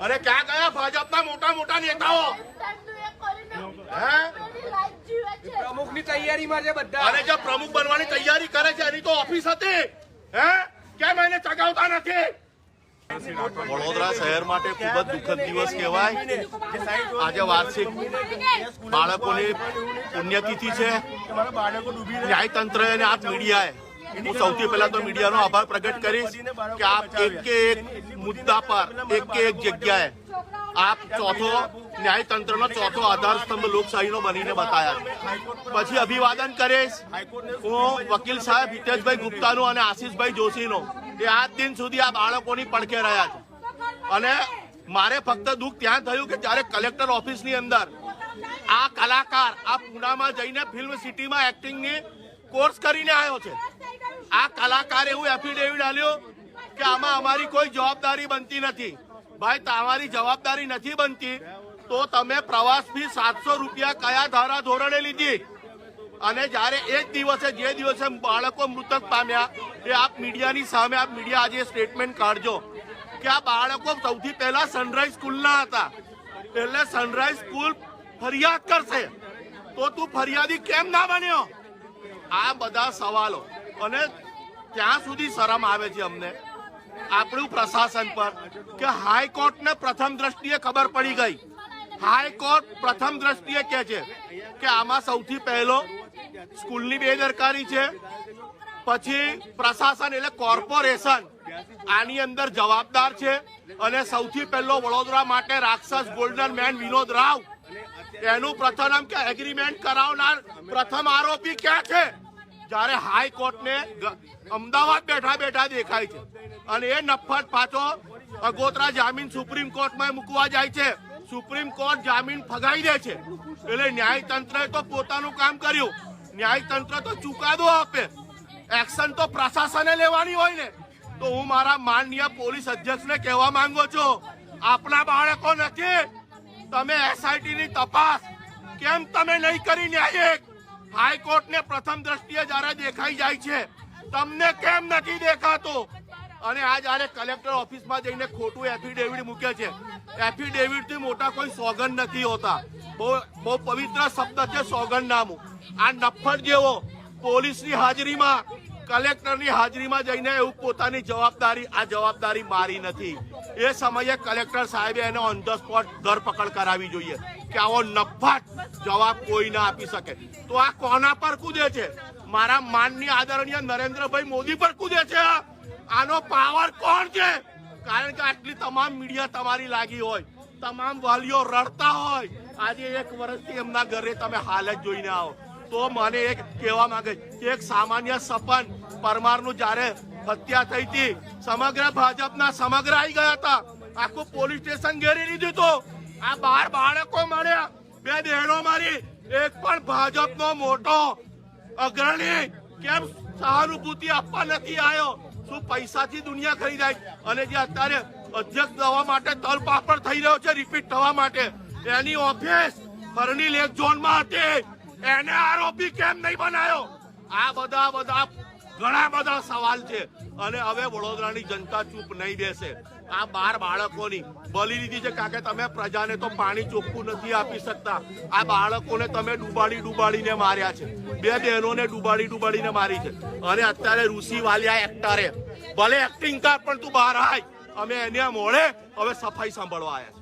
અરે ક્યાં ગયા? ભાજપના મોટા મોટા નેતાઓ. હે? પ્રમુખની તૈયારીમાં છે બધા. અને જે પ્રમુખ બનવાની તૈયારી કરે છે એની તો ઓફિસ હતી. હે? કેમ એને ચગાવતા નથી? વડોદરા શહેર માટે ખૂબ જ દુઃખદ દિવસ કહેવાય. આજે વાર્ષિક બાળકોની પુણ્યતિથિ છે. ન્યાયતંત્ર અને આ મીડિયાએ હું સૌથી પહેલા તો મીડિયાનો આભાર પ્રગટ કરીશ કે આપ એક કે એક મુદ્દા પર, એક કે એક જગ્યાએ આપ ચોથો ન્યાયતંત્રનો ચોથો આધાર સ્તંભ લોકશાહીનો બનીને બતાયા પછી અભિવાદન કરીશ. હું વકીલ સાહેબ હિતેશભાઈ ગુપ્તાનો અને આશીષભાઈ જોશીનો એ આજ દિન સુધી આ બાળકોની પડખે રહ્યા છે. અને મારે ફક્ત દુઃખ ત્યાં થયું કે જ્યારે કલેક્ટર ઓફિસની અંદર આ કલાકાર આ પૂનામાં જઈને ફિલ્મ સિટીમાં એક્ટિંગની કોર્સ કરીને આવ્યો છે. આ કલાકાર એવું એફિડેવિટ આલ્યું કે આમાં અમારી કોઈ જવાબદારી બનતી નથી. ભાઈ, તમારી જવાબદારી નથી બનતી, તો તમે પ્રવાસ ફી સાતસો રૂપિયા કયા ધારા ધોરણે લીધી? અને જ્યારે એ જ દિવસે, જે દિવસે બાળકો મૃતક પામ્યા, એ આપ મીડિયાની સામે, આપ મીડિયા આજે સ્ટેટમેન્ટ કાઢજો કે આ બાળકો સૌથી પહેલા સનરાઈઝ સ્કૂલના હતા. એટલે સનરાઈઝ સ્કૂલ ફરિયાદ કરશે. તો તું ફરિયાદી કેમ ના બન્યો? આ બધા સવાલો. અને ત્યાં સુધી શરમ આવે છે અમને. આપણું પ્રશાસન પર કે હાઈકોર્ટને પ્રથમ દ્રષ્ટિએ ખબર પડી ગઈ. હાઈકોર્ટ પ્રથમ દ્રષ્ટિએ કે છે કે આમાં સૌથી પહેલો સ્કૂલની બેદરકારી છે, પછી પ્રશાસન એટલે કોર્પોરેશન આની અંદર જવાબદાર છે અને સૌથી પહેલો વડોદરા માટે રાક્ષસ ગોલ્ડન મેન વિનોદ રાવ. એનું પ્રથમ કે એગ્રીમેન્ટ કરાવનાર પ્રથમ આરોપી ક્યાં છે? જ્યારે હાઈકોર્ટને અમદાવાદ બેઠા બેઠા દેખાય છે. અને એ નફત પાછો અગોતરા જામીન સુપ્રીમ કોર્ટમાં મૂકવા જાય છે. સુપ્રીમ કોર્ટ જામીન ફગાઈ દે છે. એટલે ન્યાયતંત્રએ તો પોતાનું કામ કર્યું. ન્યાયતંત્ર તો ચુકાદો આપે. એક્શન તો પ્રશાસને લેવાની હોય ને. તો હું મારા માનનીય પોલીસ અધ્યક્ષને કહેવા માંગુ છું આપણા બાળકો નથી. તમે એસઆઈટી ની તપાસ કેમ તમે નહીં કરી ન્યાયિક હાઈકોર્ટને પ્રથમ દ્રષ્ટિએ જ્યારે દેખાઈ જાય છે. તમને કેમ નથી દેખાતો? અને આ જ્યારે કલેક્ટર ઓફિસમાં જઈને ખોટું એફિડેવિટ મૂકે છે. એફિડેવિટથી મોટા કોઈ સોગંદ નથી હોતા. બહુ બહુ પવિત્ર શબ્દ છે સોગંદનામું. આ નફ્ફટ જેવો પોલીસની હાજરીમાં, કલેક્ટરની હાજરીમાં જઈને એવું પોતાની જવાબદારી, આ જવાબદારી મારી નથી. એ સમયે કલેક્ટર સાહેબે એને ઓન ધ સ્પોટ ધરપકડ કરાવી જોઈએ કે આવો નફાટ જવાબ કોઈ ના આપી શકે. તો આ કોના પર કૂદે છે? મારા માનની આદરણીય નરેન્દ્રભાઈ મોદી પર કૂદે છે? આનો પાવર કોણ છે? કારણ કે આટલી તમામ મીડિયા તમારી લાગી હોય, તમામ વાલીઓ રડતા હોય. આજે એક વર્ષથી એમના ઘરે તમે હાલ જ જોઈને આવો. તો મને એક કહેવા માંગે એક સામાન્ય સપન પરમારનું જ્યારે હત્યા થઈ હતી. સમગ્ર ભાજપના સમગ્ર આવી ગયા હતા. આખું પોલીસ સ્ટેશન ઘેરી લીધું હતું. આ બાર બાળકો મળ્યા. બે બહેનો મારી. એક પણ ભાજપનો મોટો અગ્રણી. કેમ? સહાનુભૂતિ આપવા નથી આવ્યો. શું પૈસાથી દુનિયા ખરીદાય? અને જે અત્યારે અધ્યક્ષ થવા માટે તલ પાપડ થઈ રહ્યો છે, રિપીટ થવા માટે. એની ઓફિસ ફરની લેક ઝોનમાં હતી. એને આરોપી કેમ નહીં બનાયો આ બધા બધા ઘણા બધા સવાલ છે. અને હવે વડોદરાની જનતા ચૂપ નહીં બેસે. આ બાર બાળકોની બલી લીધી છે. કારણ કે તમે પ્રજાને તો પાણી ચોખ્ખું નથી આપી શકતા. આ બાળકોને તમે ડૂબાડી ડૂબાડીને માર્યા છે. બે બહેનોને ડૂબાડી ડૂબાડીને મારી છે. અને અત્યારે ઋષિ વાલિયા એક્ટરે ભલે એક્ટિંગ કર, પણ તું બહાર આય. અમે એને મોડે હવે સફાઈ સાંભળવા આવ્યા